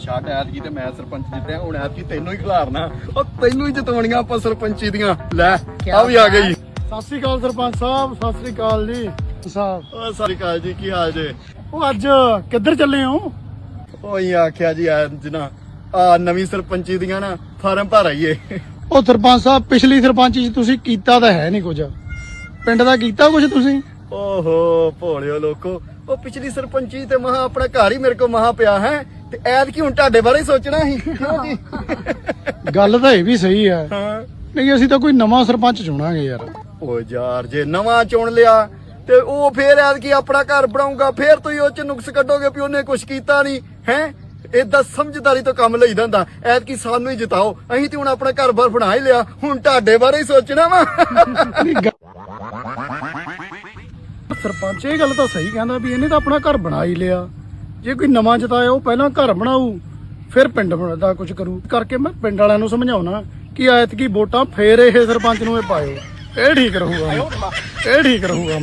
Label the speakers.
Speaker 1: ਛੱਡ ਐਤਕੀ ਤੇ ਮੈਂ ਸਰਪੰਚ ਜਿੱਤਿਆ ਹੁਣ ਐਤਕੀ ਤੈਨੂੰ ਹੀ ਖਿਲਾਰਨਾ। ਉਹ ਤੈਨੂੰ ਹੀ ਜਿਤਾਉਣੀਆਂ ਆਪਾਂ ਸਰਪੰਚੀ ਦੀਆਂ। ਲੈ ਆ ਵੀ ਆ ਗਈ।
Speaker 2: ਸਤਿ ਸ੍ਰੀ ਅਕਾਲ ਸਰਪੰਚ ਸਾਹਿਬ ਸਤਿ ਸ੍ਰੀ ਅਕਾਲ ਜੀ। ਸਾਹਿਬ।
Speaker 1: ਓ ਸਤਿ ਸ਼੍ਰੀ ਅਕਾਲ ਜੀ ਕੀ ਹਾਲ ਜੇ?
Speaker 2: ਉਹ ਅੱਜ ਕਿੱਧਰ ਚੱਲੇ ਹੋ?
Speaker 1: ਉਹੀ ਆਖਿਆ ਜੀ ਐ ਜਨਾ ਆ ਨਵੀਂ ਸਰਪੰਚੀ ਦੀਆਂ ਨਾ ਫਾਰਮ ਭਰ ਆਈਏ।
Speaker 2: ਉਹ ਸਰਪੰਚ ਸਾਹਿਬ ਪਿਛਲੀ ਸਰਪੰਚੀ ਚ ਤੁਸੀਂ ਕੀਤਾ ਤਾਂ ਹੈ ਨਹੀਂ ਕੁਝ। ਪਿੰਡ ਦਾ ਕੀਤਾ ਕੁਝ ਤੁਸੀਂ?
Speaker 1: ਓਹੋ ਭੋਲਿਓ ਲੋਕੋ ਉਹ ਪਿਛਲੀ ਸਰਪੰਚੀ ਤੇ ਮਹਾ ਆਪਣਾ ਘਰ ਹੀ ਮੇਰੇ ਕੋ ਮਹਾ ਪਿਆ ਹੈ। ਤੇ ਐਤਕੀ ਹੁਣ ਤੁਹਾਡੇ ਬਾਰੇ ਹੀ ਸੋਚਣਾ ਸੀ। ਕਿਉਂ ਜੀ
Speaker 2: ਗੱਲ ਤਾਂ ਇਹ ਵੀ ਸਹੀ ਹੈ
Speaker 1: ਹਾਂ।
Speaker 2: ਨਹੀਂ ਅਸੀਂ ਤਾਂ ਕੋਈ ਨਵਾਂ ਸਰਪੰਚ ਚੁਣਾਂਗੇ ਯਾਰ।
Speaker 1: ਓ ਯਾਰ ਜੇ ਨਵਾਂ ਚੁਣ ਲਿਆ ਤੇ ਉਹ ਫੇਰ ਐਤਕੀ ਆਪਣਾ ਘਰ ਬਣਾਊਗਾ ਫੇਰ ਤੁਸੀਂ ਉਹ ਚ ਨੁਕਸ ਕੱਢੋਗੇ ਵੀ ਉਹਨੇ ਕੁਝ ਕੀਤਾ ਨਹੀਂ ਹੈ? ਏਦਾਂ ਸਮਝਦਾਰੀ ਤੋਂ ਕੰਮ ਲਈਦਾ ਹੁੰਦਾ ਐਤਕੀ ਸਾਨੂੰ ਹੀ ਜਿਤਾਓ। ਅਸੀਂ ਤੇ ਹੁਣ ਆਪਣਾ ਘਰ-ਬਾਰ ਬਣਾ ਹੀ ਲਿਆ। ਹੁਣ ਤੁਹਾਡੇ ਬਾਰੇ ਹੀ ਸੋਚਣਾ ਵਾ।
Speaker 2: ਸਰਪੰਚ ਇਹ ਗੱਲ ਤਾਂ ਸਹੀ ਕਹਿੰਦਾ ਵੀ ਇਹਨੇ ਤਾਂ ਆਪਣਾ ਘਰ ਬਣਾ ਹੀ ਲਿਆ। ਜੇ ਕੋਈ ਨਵਾਂ ਜਤਾਇਆ ਉਹ ਪਹਿਲਾਂ ਘਰ ਬਣਾਊ, ਫਿਰ ਪਿੰਡ ਦਾ ਕੁਝ ਕਰੂ। ਕਰਕੇ ਮੈਂ ਪਿੰਡ ਵਾਲਿਆਂ ਨੂੰ ਸਮਝਾਉਣਾ ਕਿ ਐਤਕੀ ਵੋਟਾਂ ਫੇਰ ਇਹ ਸਰਪੰਚ ਨੂੰ ਇਹ ਪਾਇਓ। ਇਹ ਠੀਕ ਰਹੂਗਾ ਇਹ ਠੀਕ ਰਹੂਗਾ